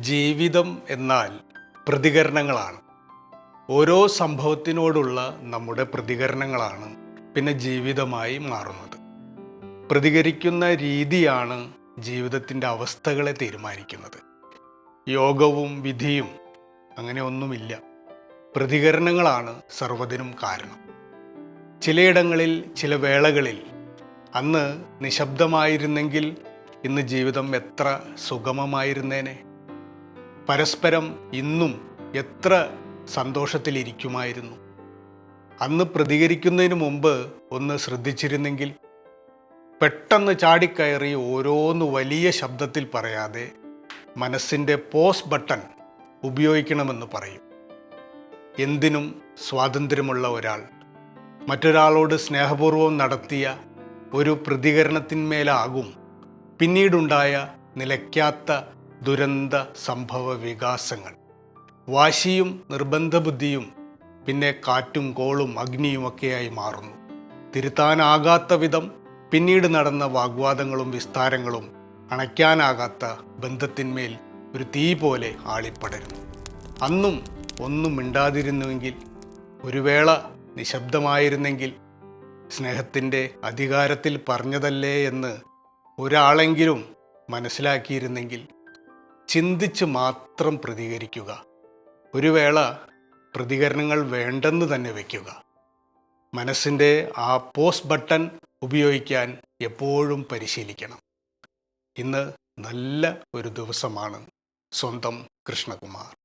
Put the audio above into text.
ജീവിതം എന്നാൽ പ്രതികരണങ്ങളാണ്. ഓരോ സംഭവത്തിനോടുള്ള നമ്മുടെ പ്രതികരണങ്ങളാണ് പിന്നെ ജീവിതമായി മാറുന്നത്. പ്രതികരിക്കുന്ന രീതിയാണ് ജീവിതത്തിന്റെ അവസ്ഥകളെ തീരുമാനിക്കുന്നത്. യോഗവും വിധിയും അങ്ങനെ ഒന്നുമില്ല. പ്രതികരണങ്ങളാണ് സർവതിനും കാരണം. ചിലയിടങ്ങളിൽ ചില വേളകളിൽ അന്ന് നിശബ്ദമായിരുന്നെങ്കിൽ ഇന്ന് ജീവിതം എത്ര സുഗമമായിരുന്നേനെ? പരസ്പരം ഇന്നും എത്ര സന്തോഷത്തിലിരിക്കുമായിരുന്നു. അന്ന് പ്രതികരിക്കുന്നതിന് മുമ്പ് ഒന്ന് ശ്രദ്ധിച്ചിരുന്നെങ്കിൽ പെട്ടെന്ന് ചാടിക്കയറി ഓരോന്ന് വലിയ ശബ്ദത്തിൽ പറയാതെ മനസ്സിന്റെ പോസ് ബട്ടൺ ഉപയോഗിക്കണമെന്ന് പറയും. എന്തിനും സ്വാതന്ത്ര്യമുള്ള ഒരാൾ മറ്റൊരാളോട് സ്നേഹപൂർവം നടത്തിയ ഒരു പ്രതികരണത്തിന്മേലാകും പിന്നീടുണ്ടായ നിലയ്ക്കാത്ത ദുരന്ത സംഭവ വികാസങ്ങൾ. വാശിയും നിർബന്ധബുദ്ധിയും പിന്നെ കാറ്റും കോളും അഗ്നിയുമൊക്കെയായി മാറുന്നു. തിരുത്താനാകാത്ത വിധം പിന്നീട് നടന്ന വാഗ്വാദങ്ങളും വിസ്താരങ്ങളും അണയ്ക്കാനാകാത്ത ബന്ധത്തിന്മേൽ ഒരു തീ പോലെ ആളിപ്പടരുന്നു. അന്നും ഒന്നും മിണ്ടാതിരുന്നുവെങ്കിൽ ഒരു വേള നിശബ്ദമായിരുന്നെങ്കിൽ സ്നേഹത്തിന്റെ അധികാരത്തിൽ പറഞ്ഞതല്ലേ എന്ന് ഒരാളെങ്കിലും മനസ്സിലാക്കിയിരുന്നെങ്കിൽ ചിന്തിച്ച് മാത്രം പ്രതികരിക്കുക. ഒരു വേള പ്രതികരണങ്ങൾ വേണ്ടെന്ന് തന്നെ വയ്ക്കുക മനസ്സിന്റെ ആ പോസ് ബട്ടൺ ഉപയോഗിക്കാൻ എപ്പോഴും പരിശീലിക്കണം. ഇന്ന് നല്ല ഒരു ദിവസമാണ്. സ്വന്തം കൃഷ്ണകുമാർ.